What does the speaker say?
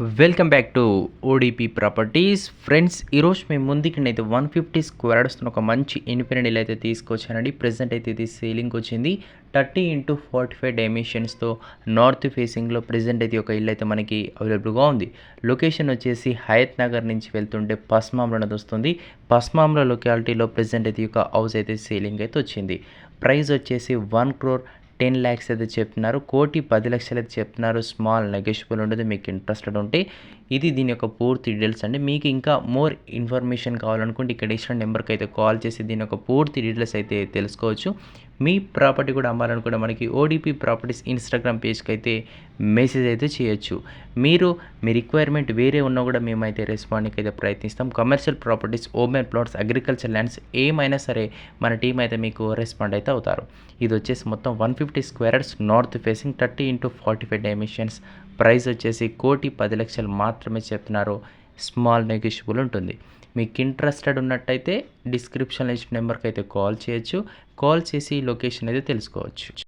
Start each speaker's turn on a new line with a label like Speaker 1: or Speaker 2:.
Speaker 1: Welcome back to ODP properties. Friends ఈరోజు మేము ముందుకి వన్ ఫిఫ్టీ స్క్వేర్స్ ఒక మంచి ఇండిపెండెంట్ ఇల్లు అయితే తీసుకొచ్చానండి. ప్రెసెంట్ అయితే ఇది సేలింగ్ వచ్చింది. థర్టీ ఇంటూ ఫార్టీ ఫైవ్ డైమెన్షన్స్తో నార్త్ ఫేసింగ్లో ప్రజెంట్ అయితే ఒక ఇల్లు అయితే మనకి అవైలబుల్గా ఉంది. లొకేషన్ వచ్చేసి హయత్ నగర్ నుంచి వెళ్తుంటే పస్మాంలో అనేది వస్తుంది. పస్మాంలో లొకాలిటీలో ప్రెసెంట్ అయితే ఒక హౌస్ అయితే సేలింగ్ అయితే వచ్చింది. ప్రైస్ వచ్చేసి వన్ క్రోర్ టెన్ ల్యాక్స్ అయితే చెప్తున్నారు కోటి పది లక్షలు అయితే చెప్తున్నారు స్మాల్ నెగోషియబుల్ ఉండదు మీకు ఇంట్రెస్టెడ్ ఉంటే ఇది దీని యొక్క పూర్తి డీటెయిల్స్ అండి. మీకు ఇంకా మోర్ ఇన్ఫర్మేషన్ కావాలనుకుంటే ఇక్కడ ఇచ్చిన నెంబర్కి అయితే కాల్ చేసి దీని యొక్క పూర్తి డీటెయిల్స్ అయితే తెలుసుకోవచ్చు. మీ ప్రాపర్టీ కూడా అమ్మాలనుకుంటే మనకి ఓడిపి ప్రాపర్టీస్ ఇన్స్టాగ్రామ్ పేజ్కి అయితే మెసేజ్ అయితే చేయొచ్చు. మీరు మీ రిక్వైర్మెంట్ వేరే ఉన్నా కూడా మేమైతే రెస్పాండ్కి అయితే ప్రయత్నిస్తాం. Commercial properties open plots agriculture lands ఏమైనా సరే మన టీం అయితే మీకు రెస్పాండ్ అయితే అవుతారు. ఇది వచ్చేసి మొత్తం one fifty squares north facing thirty into forty five dimensions price వచ్చేసి కోటి పది లక్షలు మాత్రం మాత్రమే చెప్తున్నారు. స్మాల్ నెగిషియబుల్ ఉంటుంది. మీకు ఇంట్రెస్టెడ్ ఉన్నట్టయితే డిస్క్రిప్షన్లో ఇచ్చిన నెంబర్కి అయితే కాల్ చేయొచ్చు. కాల్ చేసి లొకేషన్ అయితే తెలుసుకోవచ్చు.